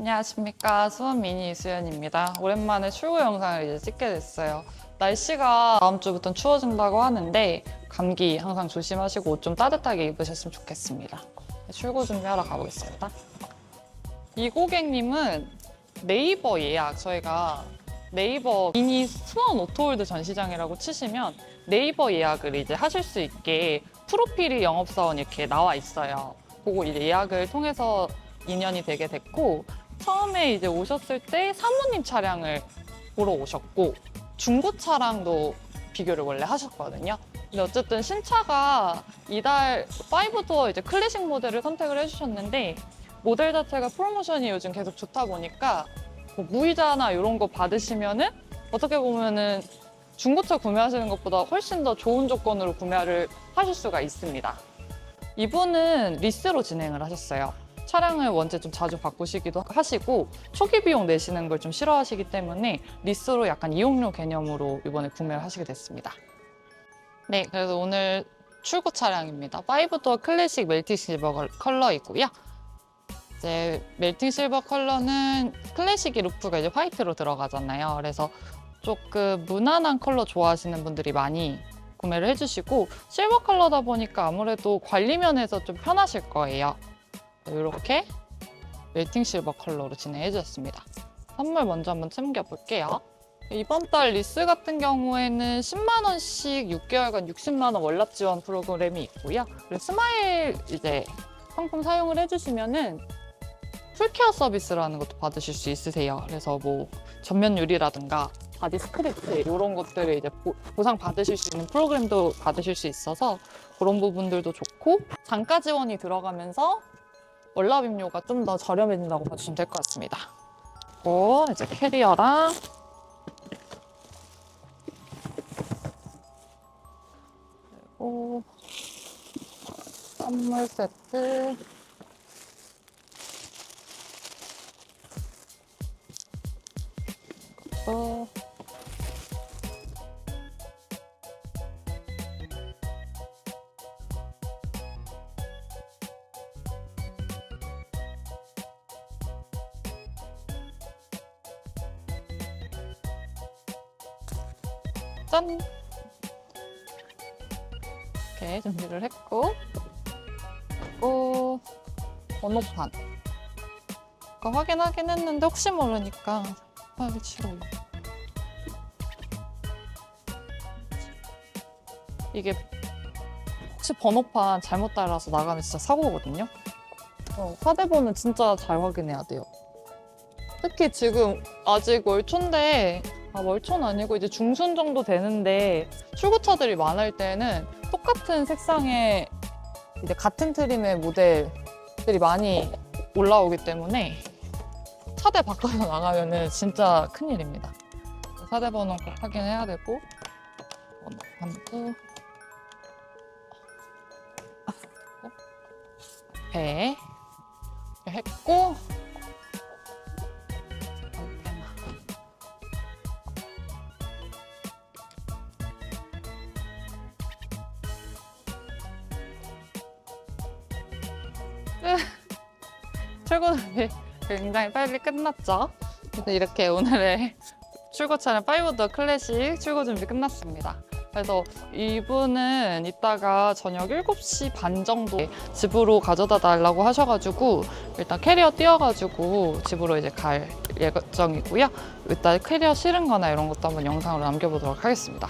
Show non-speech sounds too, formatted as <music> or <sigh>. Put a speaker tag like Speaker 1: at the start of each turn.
Speaker 1: 안녕하십니까 수원 미니 이수연입니다. 오랜만에 출고 영상을 이제 찍게 됐어요. 날씨가 다음 주부터 추워진다고 하는데 감기 항상 조심하시고 옷 좀 따뜻하게 입으셨으면 좋겠습니다. 출고 준비하러 가보겠습니다. 이 고객님은 네이버 예약 저희가 네이버 미니 수원 오토홀드 전시장이라고 치시면 네이버 예약을 이제 하실 수 있게 프로필이 영업사원 이렇게 나와 있어요. 그거 이제 예약을 통해서 인연이 되게 됐고 처음에 이제 오셨을 때 사모님 차량을 보러 오셨고 중고 차량도 비교를 원래 하셨거든요. 근데 어쨌든 신차가 이달 5도어 이제 클래식 모델을 선택을 해주셨는데 모델 자체가 프로모션이 요즘 계속 좋다 보니까 뭐 무이자나 이런 거 받으시면은 어떻게 보면은 중고차 구매하시는 것보다 훨씬 더 좋은 조건으로 구매를 하실 수가 있습니다. 이분은 리스로 진행을 하셨어요. 차량을 원체 좀 자주 바꾸시기도 하시고 초기 비용 내시는 걸 좀 싫어하시기 때문에 리스로 약간 이용료 개념으로 이번에 구매를 하시게 됐습니다. 네, 그래서 오늘 출고 차량입니다. 5도어 클래식 멜팅 실버 컬러이고요. 이제 멜팅 실버 컬러는 클래식이 루프가 이제 화이트로 들어가잖아요. 그래서 조금 무난한 컬러 좋아하시는 분들이 많이 구매를 해주시고 실버 컬러다 보니까 아무래도 관리 면에서 좀 편하실 거예요. 이렇게 멜팅 실버 컬러로 진행해 주셨습니다. 선물 먼저 한번 챙겨볼게요. 이번 달 리스 같은 경우에는 10만 원씩 6개월간 60만 원 월납 지원 프로그램이 있고요. 그리고 스마일 이제 상품 사용을 해주시면은 풀케어 서비스라는 것도 받으실 수 있으세요. 그래서 뭐 전면 유리라든가 바디 스크래치 이런 것들을 이제 보, 보상 받으실 수 있는 프로그램도 받으실 수 있어서 그런 부분들도 좋고 단가 지원이 들어가면서 월납 임료가 좀 더 저렴해진다고 봐주시면 될 것 같습니다. 그리고 이제 캐리어랑 그리고 선물 세트 그리고 짠! 이렇게 준비를 했고 그리고 번호판. 아까 확인하긴 했는데 혹시 모르니까 빨리 치워 이게 혹시 번호판 잘못 달아서 나가면 진짜 사고거든요? 어, 사대번은 진짜 잘 확인해야 돼요. 특히 지금 아직 월 초인데 아, 월초는 아니고 이제 중순 정도 되는데 출고차들이 많을 때는 똑같은 색상의 이제 같은 트림의 모델들이 많이 올라오기 때문에 차대 바꿔서 나가면은 진짜 큰일입니다. 사대 번호 꼭 확인해야 되고. 번호판도 배 했고 <laughs> 출고 준비 굉장히 빨리 끝났죠. 이렇게 오늘의 <laughs> 출고 차량 5더 클래식 출고 준비 끝났습니다. 그래서 이분은 이따가 저녁 7시 반 정도에 집으로 가져다 달라고 하셔가지고 일단 캐리어 띄워가지고 집으로 이제 갈 예정이고요. 일단 캐리어 실은 거나 이런 것도 한번 영상으로 남겨보도록 하겠습니다.